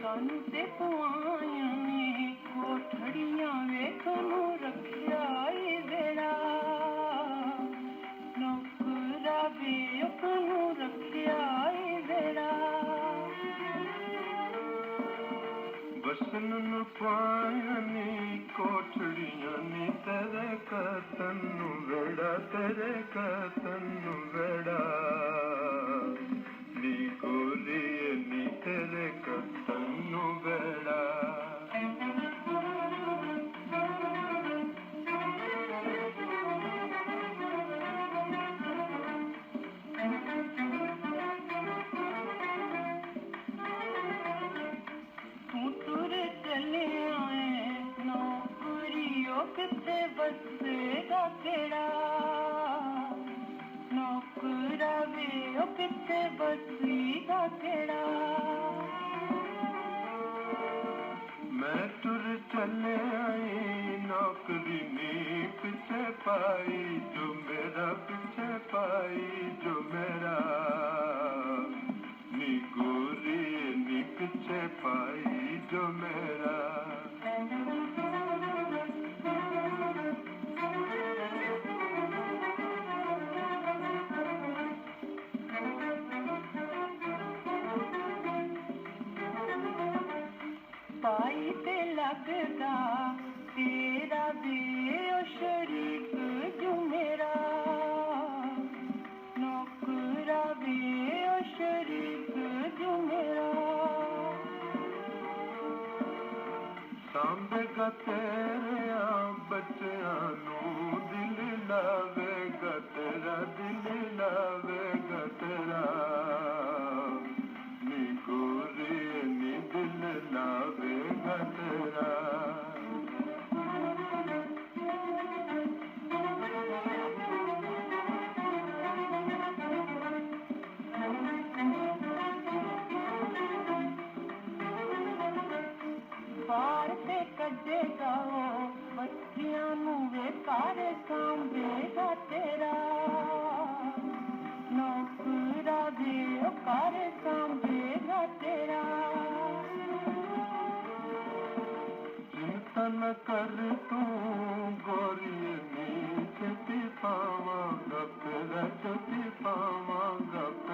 कंध पुआ कोठड़े खां रखी वेड़ा ಕರೆ ಕತನ್ನು ਉਹ ਕਿੱਥੇ ਵਸੇਗਾ ਤੇਰਾ ਨੌਕਰਾ ਵੀ ਉਹ ਕਿੱਥੇ ਵਸੇਗਾ ਤੇਰਾ ਮੈਂ ਤੁਰ ਚੱਲੇ ਆਈ ਨੌਕਰੀ ਨੇ ਪਿੱਛੇ ਪਾਈ ਜੋ ਮੇਰਾ ਪਿੱਛੇ ਪਾਈ ਜੋ ਮੇਰਾ ਨੀ ਗੋਰੀ ਨੀ ਪਿੱਛੇ ਪਾਈ ਜੋ ਮੇਰਾ लॻदा शरीफ़ घुमा नौकरा बि शरीफ़ घुमरा सम्झ कत बचियूं दिल गतरा दिलतिरा कढे मचियां वेकार के ते बेकार के न ते कर तूं गौरीअ में जिता गप रजति पाव गप